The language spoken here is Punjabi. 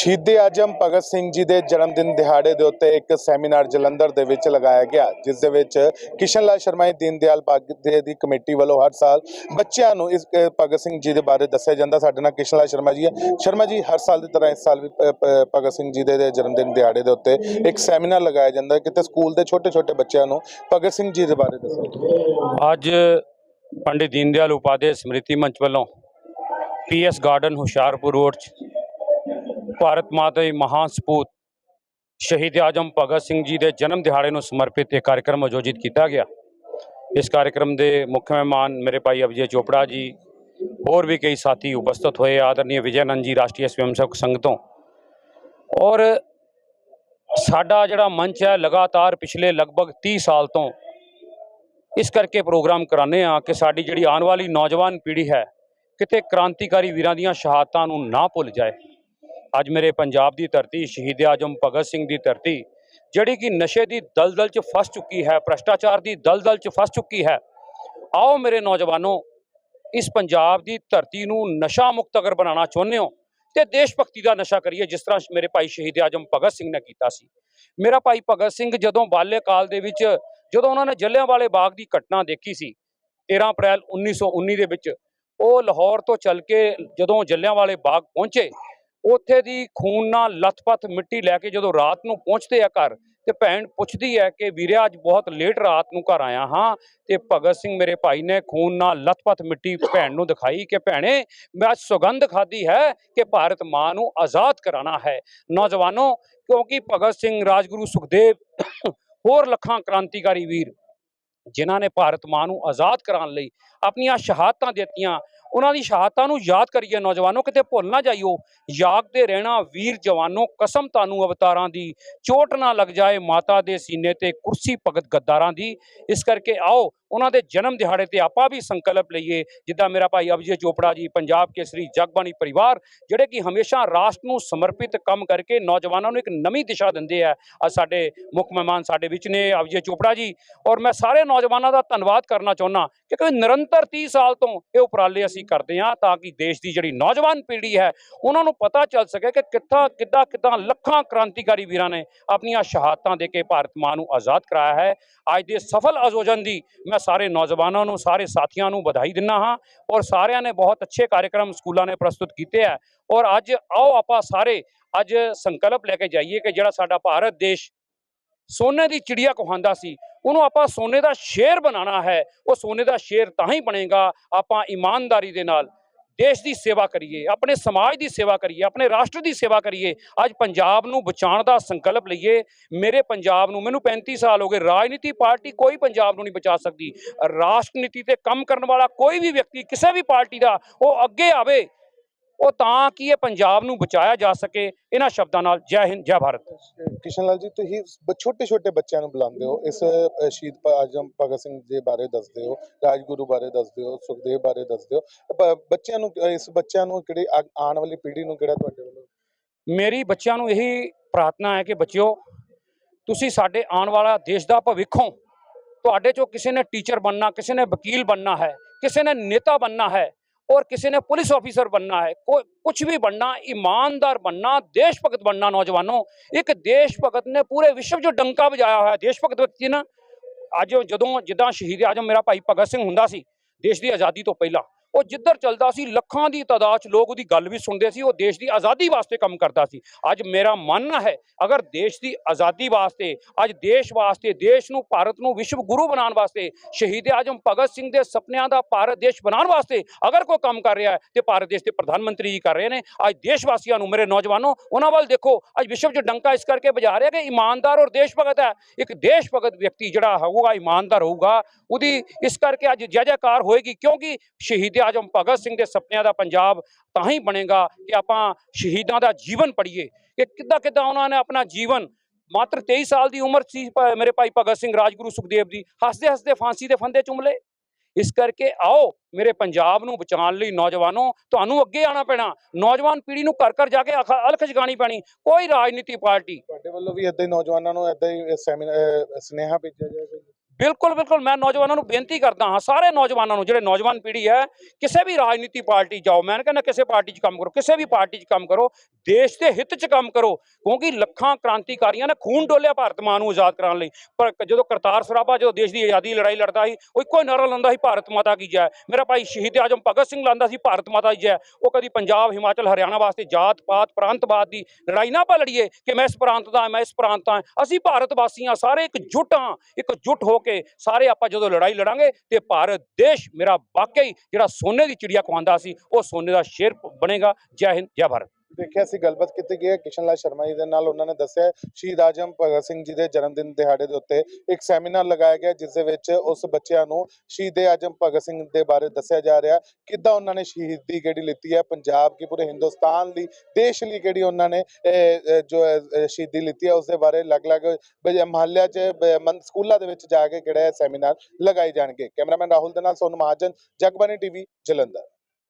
ਸ਼ਹੀਦੇ ਆਜਮ ਭਗਤ ਸਿੰਘ ਜੀ ਦੇ ਜਨਮ ਦਿਨ ਦਿਹਾੜੇ ਦੇ ਉੱਤੇ ਇੱਕ ਸੈਮੀਨਾਰ ਜਲੰਧਰ ਦੇ ਵਿੱਚ ਲਗਾਇਆ ਗਿਆ, ਜਿਸ ਦੇ ਵਿੱਚ ਕਿਸ਼ਨ ਲਾਲ ਸ਼ਰਮਾ ਜੀ, ਦੀਨ ਦਿਆਲ ਭਾਗਦੇ ਦੀ ਕਮੇਟੀ ਵੱਲੋਂ ਹਰ ਸਾਲ ਬੱਚਿਆਂ ਨੂੰ ਇਸ ਭਗਤ ਸਿੰਘ ਜੀ ਦੇ ਬਾਰੇ ਦੱਸਿਆ ਜਾਂਦਾ। ਸਾਡੇ ਨਾਲ ਕਿਸ਼ਨ ਲਾਲ ਸ਼ਰਮਾ ਜੀ ਹੈ। ਸ਼ਰਮਾ ਜੀ, ਹਰ ਸਾਲ ਦੀ ਤਰ੍ਹਾਂ ਇਸ ਸਾਲ ਵੀ ਭਗਤ ਸਿੰਘ ਜੀ ਦੇ ਜਨਮ ਦਿਨ ਦਿਹਾੜੇ ਦੇ ਉੱਤੇ ਇੱਕ ਸੈਮੀਨਾਰ ਲਗਾਇਆ ਜਾਂਦਾ ਕਿਤੇ ਸਕੂਲ ਦੇ ਛੋਟੇ ਛੋਟੇ ਬੱਚਿਆਂ ਨੂੰ ਭਗਤ ਸਿੰਘ ਜੀ ਦੇ ਬਾਰੇ ਦੱਸਿਆ ਜਾਂਦਾ ਅੱਜ ਪੰਡਿਤ ਦੀਨ ਦਿਆਲ ਉਪਾਧਿਆਏ ਸਮ੍ਰਿਤੀ ਮੰਚ ਵੱਲੋਂ ਪੀਐਸ ਗਾਰਡਨ ਹੁਸ਼ਿਆਰਪੁਰ ਰੋਡ 'ਚ ਭਾਰਤ ਮਾਤਾ ਦੀ ਮਹਾਨ ਸਪੂਤ ਸ਼ਹੀਦ ਆਜਮ ਭਗਤ ਸਿੰਘ ਜੀ ਦੇ ਜਨਮ ਦਿਹਾੜੇ ਨੂੰ ਸਮਰਪਿਤ ਇਹ ਕਾਰਜਕ੍ਰਮ ਆਯੋਜਿਤ ਕੀਤਾ ਗਿਆ। ਇਸ ਕਾਰਜਕ੍ਰਮ ਦੇ ਮੁੱਖ ਮਹਿਮਾਨ ਮੇਰੇ ਭਾਈ ਅਵਜੇ ਚੋਪੜਾ ਜੀ, ਹੋਰ ਵੀ ਕਈ ਸਾਥੀ ਉਪਸਥਿਤ ਹੋਏ ਆਦਰਨੀय ਵਿਜੇ ਆਨੰਦ ਜੀ ਰਾਸ਼ਟਰੀ ਸਵੈਮ ਸੰਘ ਤੋਂ ਔਰ ਸਾਡਾ ਜਿਹੜਾ ਮੰਚ ਹੈ ਲਗਾਤਾਰ ਪਿਛਲੇ ਲਗਭਗ 30 ਸਾਲ ਤੋਂ ਇਸ ਕਰਕੇ ਪ੍ਰੋਗਰਾਮ ਕਰਾਉਂਦੇ ਆ ਕਿ ਸਾਡੀ ਜਿਹੜੀ ਆਉਣ ਵਾਲੀ ਨੌਜਵਾਨ ਪੀੜ੍ਹੀ ਹੈ, ਕਿਤੇ ਕ੍ਰਾਂਤੀਕਾਰੀ ਵੀਰਾਂ ਦੀਆਂ ਸ਼ਹਾਦਤਾਂ ਨੂੰ ਨਾ ਭੁੱਲ ਜਾਏ। ਅੱਜ ਮੇਰੇ ਪੰਜਾਬ ਦੀ ਧਰਤੀ, ਸ਼ਹੀਦ ਆਜਮ ਭਗਤ ਸਿੰਘ ਦੀ ਧਰਤੀ, ਜਿਹੜੀ ਕਿ ਨਸ਼ੇ ਦੀ ਦਲਦਲ 'ਚ ਫਸ ਚੁੱਕੀ ਹੈ, ਭ੍ਰਸ਼ਟਾਚਾਰ ਦੀ ਦਲਦਲ 'ਚ ਫਸ ਚੁੱਕੀ ਹੈ, ਆਓ ਮੇਰੇ ਨੌਜਵਾਨੋ, ਇਸ ਪੰਜਾਬ ਦੀ ਧਰਤੀ ਨੂੰ ਨਸ਼ਾ ਮੁਕਤ ਅਗਰ ਬਣਾਉਣਾ ਚਾਹੁੰਦੇ ਹੋ, ਤੇ ਦੇਸ਼ ਭਗਤੀ ਦਾ ਨਸ਼ਾ ਕਰੀਏ, ਜਿਸ ਤਰ੍ਹਾਂ ਮੇਰੇ ਭਾਈ ਸ਼ਹੀਦ ਆਜਮ ਭਗਤ ਸਿੰਘ ਨੇ ਕੀਤਾ ਸੀ। ਮੇਰਾ ਭਾਈ ਭਗਤ ਸਿੰਘ ਜਦੋਂ ਬਾਲੇ ਕਾਲ ਦੇ ਵਿੱਚ, ਜਦੋਂ ਉਹਨਾਂ ਨੇ ਜਲਿਆਂਵਾਲੇ ਬਾਗ ਦੀ ਘਟਨਾ ਦੇਖੀ ਸੀ 13 ਅਪ੍ਰੈਲ 1919 ਦੇ ਵਿੱਚ, ਉਹ ਲਾਹੌਰ ਤੋਂ ਚੱਲ ਕੇ ਜਦੋਂ ਜਲਿਆਂਵਾਲੇ ਬਾਗ ਪਹੁੰਚੇ ਉੱਥੇ ਦੀ ਖੂਨ ਨਾਲ ਲੱਥਪੱਥ ਮਿੱਟੀ ਲੈ ਕੇ ਜਦੋਂ ਰਾਤ ਨੂੰ ਪਹੁੰਚਦੇ ਆ ਘਰ, ਤੇ ਭੈਣ ਪੁੱਛਦੀ ਹੈ ਕਿ ਵੀਰਿਆ ਅੱਜ ਬਹੁਤ ਲੇਟ ਰਾਤ ਨੂੰ ਘਰ ਆਇਆ ਹਾਂ, ਤੇ ਭਗਤ ਸਿੰਘ ਮੇਰੇ ਭਾਈ ਨੇ ਖੂਨ ਨਾਲ ਲੱਥਪੱਥ ਮਿੱਟੀ ਭੈਣ ਨੂੰ ਦਿਖਾਈ ਕਿ ਭੈਣੇ, ਮੈਂ ਅੱਜ ਸੁਗੰਧ ਖਾਦੀ ਹੈ ਕਿ ਭਾਰਤ ਮਾਂ ਨੂੰ ਆਜ਼ਾਦ ਕਰਾਣਾ ਹੈ। ਨੌਜਵਾਨੋ, ਕਿਉਂਕਿ ਭਗਤ ਸਿੰਘ ਰਾਜਗੁਰੂ ਸੁਖਦੇਵ ਹੋਰ ਲੱਖਾਂ ਕ੍ਰਾਂਤੀਕਾਰੀ ਵੀਰ, ਜਿਨ੍ਹਾਂ ਨੇ ਭਾਰਤ ਮਾਂ ਨੂੰ ਆਜ਼ਾਦ ਕਰਾਉਣ ਲਈ ਆਪਣੀਆਂ ਸ਼ਹਾਦਤਾਂ ਦਿੱਤੀਆਂ ਉਹਨਾਂ ਦੀ ਸ਼ਹਾਦਤਾਂ ਨੂੰ ਯਾਦ ਕਰੀਏ ਨੌਜਵਾਨੋ, ਕਿਤੇ ਭੁੱਲ ਨਾ ਜਾਈਓ। ਜਾਗਦੇ ਰਹਿਣਾ ਵੀਰ ਜਵਾਨੋ, ਕਸਮ ਤੁਹਾਨੂੰ ਅਵਤਾਰਾਂ ਦੀ, ਚੋਟ ਨਾ ਲੱਗ ਜਾਏ ਮਾਤਾ ਦੇ ਸੀਨੇ ਤੇ ਕੁਰਸੀ ਭਗਤ ਗੱਦਾਰਾਂ ਦੀ। ਇਸ ਕਰਕੇ ਆਓ, ਉਹਨਾਂ ਦੇ ਜਨਮ ਦਿਹਾੜੇ ਤੇ ਆਪਾਂ ਵੀ ਸੰਕਲਪ ਲਈਏ। ਜਿੱਦਾਂ ਮੇਰਾ ਭਾਈ ਅਭਿਜੇ ਚੋਪੜਾ ਜੀ, ਪੰਜਾਬ ਕੇਸਰੀ ਜਗਬਾਣੀ ਪਰਿਵਾਰ, ਜਿਹੜੇ ਕਿ ਹਮੇਸ਼ਾ ਰਾਸ਼ਟਰ ਨੂੰ ਸਮਰਪਿਤ ਕੰਮ ਕਰਕੇ ਨੌਜਵਾਨਾਂ ਨੂੰ ਇੱਕ ਨਵੀਂ ਦਿਸ਼ਾ ਦਿੰਦੇ ਆ। ਅੱਜ ਸਾਡੇ ਮੁੱਖ ਮਹਿਮਾਨ ਸਾਡੇ ਵਿੱਚ ਨੇ ਅਭਿਜੇ ਚੋਪੜਾ ਜੀ। ਔਰ ਮੈਂ ਸਾਰੇ ਨੌਜਵਾਨਾਂ ਦਾ ਧੰਨਵਾਦ ਕਰਨਾ ਚਾਹੁੰਦਾ ਕਿਉਂਕਿ ਨਿਰੰਤਰ 30 ਸਾਲ ਤੋਂ ਇਹ ਉਪਰਾਲੇ ਅਸੀਂ ਕਰਦੇ ਹਾਂ ਤਾਂ ਕਿ ਦੇਸ਼ ਦੀ ਜਿਹੜੀ ਨੌਜਵਾਨ ਪੀੜ੍ਹੀ ਹੈ, ਉਹਨਾਂ ਨੂੰ ਪਤਾ ਚੱਲ ਸਕੇ ਕਿ ਕਿੱਥਾਂ, ਕਿੱਦਾਂ ਕਿੱਦਾਂ ਲੱਖਾਂ ਕ੍ਰਾਂਤੀਕਾਰੀ ਵੀਰਾਂ ਨੇ ਆਪਣੀਆਂ ਸ਼ਹਾਦਤਾਂ ਦੇ ਕੇ ਭਾਰਤ ਮਾਂ ਨੂੰ ਆਜ਼ਾਦ ਕਰਾਇਆ ਹੈ। ਅੱਜ ਦੇ ਸਫਲ ਆਯੋਜਨ ਦੀ ਮੈਂ ਸਾਰੇ ਨੌਜਵਾਨਾਂ ਨੂੰ, ਸਾਰੇ ਸਾਥੀਆਂ ਨੂੰ ਵਧਾਈ ਦਿੰਦਾ ਹਾਂ ਔਰ ਸਾਰਿਆਂ ਨੇ ਬਹੁਤ ਅੱਛੇ ਕਾਰਜਕ੍ਰਮ ਸਕੂਲਾਂ ਨੇ ਪ੍ਰਸਤੁਤ ਕੀਤੇ ਹੈ ਔਰ ਅੱਜ ਆਓ ਆਪਾਂ ਸਾਰੇ ਅੱਜ ਸੰਕਲਪ ਲੈ ਕੇ ਜਾਈਏ ਕਿ ਜਿਹੜਾ ਸਾਡਾ ਭਾਰਤ ਦੇਸ਼ ਸੋਨੇ ਦੀ ਚਿੜੀਆ ਕਹਾਂਦਾ ਸੀ, ਉਹਨੂੰ ਆਪਾਂ ਸੋਨੇ ਦਾ ਸ਼ੇਰ ਬਣਾਉਣਾ ਹੈ, ਉਹ ਸੋਨੇ ਦਾ ਸ਼ੇਰ ਤਾਂ ਹੀ ਬਣੇਗਾ, ਆਪਾਂ ਇਮਾਨਦਾਰੀ ਦੇ ਨਾਲ ਦੇਸ਼ ਦੀ ਸੇਵਾ ਕਰੀਏ, ਆਪਣੇ ਸਮਾਜ ਦੀ ਸੇਵਾ ਕਰੀਏ, ਆਪਣੇ ਰਾਸ਼ਟਰ ਦੀ ਸੇਵਾ ਕਰੀਏ, ਅੱਜ ਪੰਜਾਬ ਨੂੰ ਬਚਾਉਣ ਦਾ ਸੰਕਲਪ ਲਈਏ, ਮੇਰੇ ਪੰਜਾਬ ਨੂੰ, ਮੈਨੂੰ 35 ਸਾਲ ਹੋ ਗਏ, ਰਾਜਨੀਤੀ ਪਾਰਟੀ ਕੋਈ ਪੰਜਾਬ ਨੂੰ ਨਹੀਂ ਬਚਾ ਸਕਦੀ ਰਾਸ਼ਟਰਨੀਤੀ ਤੇ ਕੰਮ ਕਰਨ ਵਾਲਾ ਕੋਈ ਵੀ ਵਿਅਕਤੀ, ਕਿਸੇ ਵੀ ਪਾਰਟੀ ਦਾ, ਉਹ ਅੱਗੇ ਆਵੇ ਉਹ ਤਾਂ ਕਿ ਇਹ ਪੰਜਾਬ ਨੂੰ ਬਚਾਇਆ ਜਾ ਸਕੇ? ਇਹਨਾਂ ਸ਼ਬਦਾਂ ਨਾਲ ਜੈ ਹਿੰਦ ਜੈ ਭਾਰਤ। ਕਿਸ਼ਨ ਲਾਲ ਜੀ ਤੁਸੀਂ ਛੋਟੇ ਛੋਟੇ ਬੱਚਿਆਂ ਨੂੰ ਬੁਲਾਉਂਦੇ ਹੋ। ਇਸ ਸ਼ਹੀਦ ਆਜਮ ਭਗਤ ਸਿੰਘ ਦੇ ਬਾਰੇ ਦੱਸਦੇ ਹੋ ਰਾਜਗੁਰੂ ਬਾਰੇ ਦੱਸਦੇ ਹੋ ਸੁਖਦੇਵ ਬਾਰੇ ਦੱਸਦੇ ਹੋ। ਬੱਚਿਆਂ ਨੂੰ ਇਸ ਬੱਚਿਆਂ ਨੂੰ ਕਿਹੜੀ ਆਉਣ ਵਾਲੀ ਪੀੜ੍ਹੀ ਨੂੰ ਕਿਹੜਾ ਤੁਹਾਡੇ ਵੱਲੋਂ? ਮੇਰੀ ਬੱਚਿਆਂ ਨੂੰ ਇਹੀ ਪ੍ਰਾਰਥਨਾ ਹੈ ਕਿ ਬੱਚਿਓ ਤੁਸੀਂ ਸਾਡੇ ਆਉਣ ਵਾਲਾ ਦੇਸ਼ ਦਾ ਭਵਿੱਖ ਹੋ। ਤੁਹਾਡੇ ਚੋਂ ਕਿਸੇ ਨੇ ਟੀਚਰ ਬਣਨਾ ਕਿਸੇ ਨੇ ਵਕੀਲ ਬਣਨਾ ਹੈ ਕਿਸੇ ਨੇ ਨੇਤਾ ਬਣਨਾ ਹੈ ਔਰ ਕਿਸੇ ਨੇ ਪੁਲਿਸ ਆਫੀਸਰ ਬਣਨਾ ਹੈ ਕੋਈ ਕੁਝ ਵੀ ਬਣਨਾ ਇਮਾਨਦਾਰ ਬਣਨਾ ਦੇਸ਼ ਭਗਤ ਬਣਨਾ ਨੌਜਵਾਨੋ ਇੱਕ ਦੇਸ਼ ਭਗਤ ਨੇ ਪੂਰੇ ਵਿਸ਼ਵ 'ਚ ਡੰਕਾ ਵਜਾਇਆ ਹੋਇਆ ਦੇਸ਼ ਭਗਤ ਵਿਅਕਤੀ ਨਾ ਅੱਜ ਜਦੋਂ ਜਿੱਦਾਂ ਸ਼ਹੀਦ ਆਜਮ ਮੇਰਾ ਭਾਈ ਭਗਤ ਸਿੰਘ ਹੁੰਦਾ ਸੀ ਦੇਸ਼ ਦੀ ਆਜ਼ਾਦੀ ਤੋਂ ਪਹਿਲਾਂ ਉਹ ਜਿੱਧਰ ਚੱਲਦਾ ਸੀ, ਲੱਖਾਂ ਦੀ ਤਾਦਾਦ 'ਚ ਲੋਕ ਉਹਦੀ ਗੱਲ ਵੀ ਸੁਣਦੇ ਸੀ, ਉਹ ਦੇਸ਼ ਦੀ ਆਜ਼ਾਦੀ ਵਾਸਤੇ ਕੰਮ ਕਰਦਾ ਸੀ। ਅੱਜ ਮੇਰਾ ਮੰਨਣਾ ਹੈ, ਅਗਰ ਦੇਸ਼ ਦੀ ਆਜ਼ਾਦੀ ਵਾਸਤੇ, ਅੱਜ ਦੇਸ਼ ਵਾਸਤੇ, ਦੇਸ਼ ਨੂੰ, ਭਾਰਤ ਨੂੰ ਵਿਸ਼ਵ ਗੁਰੂ ਬਣਾਉਣ ਵਾਸਤੇ, ਸ਼ਹੀਦ ਆਜਮ ਭਗਤ ਸਿੰਘ ਦੇ ਸੁਪਨਿਆਂ ਦਾ ਭਾਰਤ ਦੇਸ਼ ਬਣਾਉਣ ਵਾਸਤੇ ਅਗਰ ਕੋਈ ਕੰਮ ਕਰ ਰਿਹਾ ਹੈ, ਤੇ ਭਾਰਤ ਦੇਸ਼ ਦੇ ਪ੍ਰਧਾਨ ਮੰਤਰੀ ਜੀ ਕਰ ਰਹੇ ਨੇ। ਅੱਜ ਦੇਸ਼ ਵਾਸੀਆਂ ਨੂੰ, ਮੇਰੇ ਨੌਜਵਾਨੋ, ਉਹਨਾਂ ਵੱਲ ਦੇਖੋ, ਅੱਜ ਵਿਸ਼ਵ 'ਚ ਡੰਕਾ ਇਸ ਕਰਕੇ ਵਜਾ ਰਿਹਾ ਕਿ ਇਮਾਨਦਾਰ ਔਰ ਦੇਸ਼ ਭਗਤ ਹੈ। ਇੱਕ ਦੇਸ਼ ਭਗਤ ਵਿਅਕਤੀ ਜਿਹੜਾ ਹੋਊਗਾ, ਇਮਾਨਦਾਰ ਹੋਊਗਾ, ਉਹਦੀ ਇਸ ਕਰਕੇ ਅੱਜ ਜੈ ਜੈਕਾਰ ਹੋਏਗੀ, ਕਿਉਂਕਿ ਸ਼ਹੀਦ ਆਜਮ ਭਗਤ ਸਿੰਘ ਦੇ ਸੁਪਨਿਆਂ ਦਾ ਪੰਜਾਬ ਤਾਂ ਹੀ ਬਣੇਗਾ ਕਿ ਆਪਾਂ ਸ਼ਹੀਦਾਂ ਦਾ ਜੀਵਨ ਪੜ੍ਹੀਏ। ਕਿ ਕਿੱਦਾਂ ਕਿੱਦਾਂ ਉਹਨਾਂ ਨੇ ਆਪਣਾ ਜੀਵਨ, ਮਾਤਰ 23 ਸਾਲ ਦੀ ਉਮਰ ਸੀ ਮੇਰੇ ਭਾਈ ਭਗਤ ਸਿੰਘ ਰਾਜਗੁਰੂ ਸੁਖਦੇਵ ਦੀ, ਹੱਸਦੇ ਹੱਸਦੇ ਫਾਂਸੀ ਦੇ ਫੰਦੇ ਚੁੰਮਲੇ ਇਸ ਕਰਕੇ ਆਓ ਮੇਰੇ ਪੰਜਾਬ ਨੂੰ ਬਚਾਉਣ ਲਈ ਨੌਜਵਾਨੋ, ਤੁਹਾਨੂੰ ਅੱਗੇ ਆਉਣਾ ਪੈਣਾ। ਨੌਜਵਾਨ ਪੀੜ੍ਹੀ ਨੂੰ ਘਰ ਘਰ ਜਾ ਕੇ ਅਲਖ ਜਗਾਣੀ ਪੈਣੀ। ਕੋਈ ਰਾਜਨੀਤੀ ਪਾਰਟੀ ਤੁਹਾਡੇ ਵੱਲੋਂ ਵੀ ਏਦਾਂ ਹੀ ਨੌਜਵਾਨਾਂ ਨੂੰ ਏਦਾਂ ਹੀ ਸੈਮੀਨਾਰ ਸੁਨੇਹਾ ਭੇਜਿਆ ਜਾਏਗਾ ਬਿਲਕੁਲ ਬਿਲਕੁਲ ਮੈਂ ਨੌਜਵਾਨਾਂ ਨੂੰ ਬੇਨਤੀ ਕਰਦਾ ਹਾਂ ਸਾਰੇ ਨੌਜਵਾਨਾਂ ਨੂੰ ਜਿਹੜੇ ਨੌਜਵਾਨ ਪੀੜ੍ਹੀ ਹੈ ਕਿਸੇ ਵੀ ਰਾਜਨੀਤੀ ਪਾਰਟੀ ਜਾਓ ਮੈਂ ਨਹੀਂ ਕਹਿੰਦਾ ਕਿਸੇ ਪਾਰਟੀ 'ਚ ਕੰਮ ਕਰੋ ਕਿਸੇ ਵੀ ਪਾਰਟੀ 'ਚ ਕੰਮ ਕਰੋ ਦੇਸ਼ ਦੇ ਹਿੱਤ 'ਚ ਕੰਮ ਕਰੋ ਕਿਉਂਕਿ ਲੱਖਾਂ ਕ੍ਰਾਂਤੀਕਾਰੀਆਂ ਨੇ ਖੂਨ ਡੋਲਿਆ ਭਾਰਤ ਮਾਂ ਨੂੰ ਆਜ਼ਾਦ ਕਰਾਉਣ ਲਈ ਪਰ ਜਦੋਂ ਕਰਤਾਰ ਸਰਾਭਾ ਜਦੋਂ ਦੇਸ਼ ਦੀ ਆਜ਼ਾਦੀ ਦੀ ਲੜਾਈ ਲੜਦਾ ਸੀ ਉਹ ਇੱਕੋ ਹੀ ਨਾਰਾ ਲਾਉਂਦਾ ਸੀ ਭਾਰਤ ਮਾਤਾ ਕੀ ਜੈ ਮੇਰਾ ਭਾਈ ਸ਼ਹੀਦ ਆਜਮ ਭਗਤ ਸਿੰਘ ਲਾਉਂਦਾ ਸੀ ਭਾਰਤ ਮਾਤਾ ਕੀ ਜੈ ਉਹ ਕਦੀ ਪੰਜਾਬ ਹਿਮਾਚਲ ਹਰਿਆਣਾ ਵਾਸਤੇ ਜਾਤ ਪਾਤ ਪ੍ਰਾਂਤਵਾਦ ਦੀ ਲੜਾਈ ਨਾ ਪਾ ਲੜੀਏ ਕਿ ਮੈਂ ਇਸ ਪ੍ਰਾਂਤ ਦਾ ਹਾਂ, ਮੈਂ ਇਸ ਪ੍ਰਾਂਤ ਦਾ ਅਸੀਂ ਭਾਰਤ ਵਾਸੀ ਹਾਂ ਸਾਰੇ ਇਕਜੁੱਟ ਹਾਂ ਇੱਕ ਇਕਜੁੱਟ ਹੋ ਕੇ ਸਾਰੇ ਆਪਾਂ ਜਦੋਂ ਲੜਾਈ ਲੜਾਂਗੇ ਤੇ ਭਾਰਤ ਦੇਸ਼ ਮੇਰਾ ਵਾਕਈ ਜਿਹੜਾ ਸੋਨੇ ਦੀ ਚਿੜੀਆ ਖਵਾਉਂਦਾ ਸੀ, ਉਹ ਸੋਨੇ ਦਾ ਸ਼ੇਰ ਬਣੇਗਾ। ਜੈ ਹਿੰਦ, ਜੈ ਭਾਰਤ। ਦੇਖਿਆ ਸੀ, ਗੱਲਬਾਤ ਕੀਤੀ ਗਈ ਹੈ। ਕਿਸ਼ਨ ਲਾਲ ਸ਼ਰਮਾ ਜੀ ਦੇ ਨਾਲ ਉਹਨਾਂ ਨੇ ਦੱਸਿਆ ਸ਼ਹੀਦ ਆਜਮ ਭਗਤ ਸਿੰਘ ਜੀ ਦੇ ਜਨਮ ਦਿਨ ਦਿਹਾੜੇ ਦੇ ਉੱਤੇ ਇੱਕ ਸੈਮੀਨਾਰ ਲਗਾਇਆ ਗਿਆ, ਜਿਸ ਦੇ ਵਿੱਚ ਉਸ ਬੱਚਿਆਂ ਨੂੰ ਸ਼ਹੀਦ ਆਜਮ ਭਗਤ ਸਿੰਘ ਦੇ ਬਾਰੇ ਦੱਸਿਆ ਜਾ ਰਿਹਾ ਕਿੱਦਾਂ ਉਹਨਾਂ ਨੇ ਸ਼ਹੀਦੀ ਕਿਹੜੀ ਲਿੱਤੀ ਹੈ? ਪੰਜਾਬ ਕੀ ਪੂਰੇ ਹਿੰਦੁਸਤਾਨ ਲਈ, ਦੇਸ਼ ਲਈ ਕਿਹੜੀ ਉਹਨਾਂ ਨੇ ਜੋ ਸ਼ਹੀਦੀ ਲਿੱਤੀ ਹੈ, ਉਸ ਦੇ ਬਾਰੇ ਅਲੱਗ-ਅਲੱਗ ਬ- ਮਹੱਲਿਆਂ 'ਚ, ਬ- ਸਕੂਲਾਂ ਦੇ ਵਿੱਚ ਜਾ ਕੇ ਕਿਹੜਾ ਸੈਮੀਨਾਰ ਲਗਾਏ ਜਾਣਗੇ। ਕੈਮਰਾਮੈਨ ਰਾਹੁਲ ਦੇ ਨਾਲ ਸੋਨੂ ਮਹਾਜਨ ਜਗਬਾਨੀ ਟੀਵੀ, ਜਲੰਧਰ।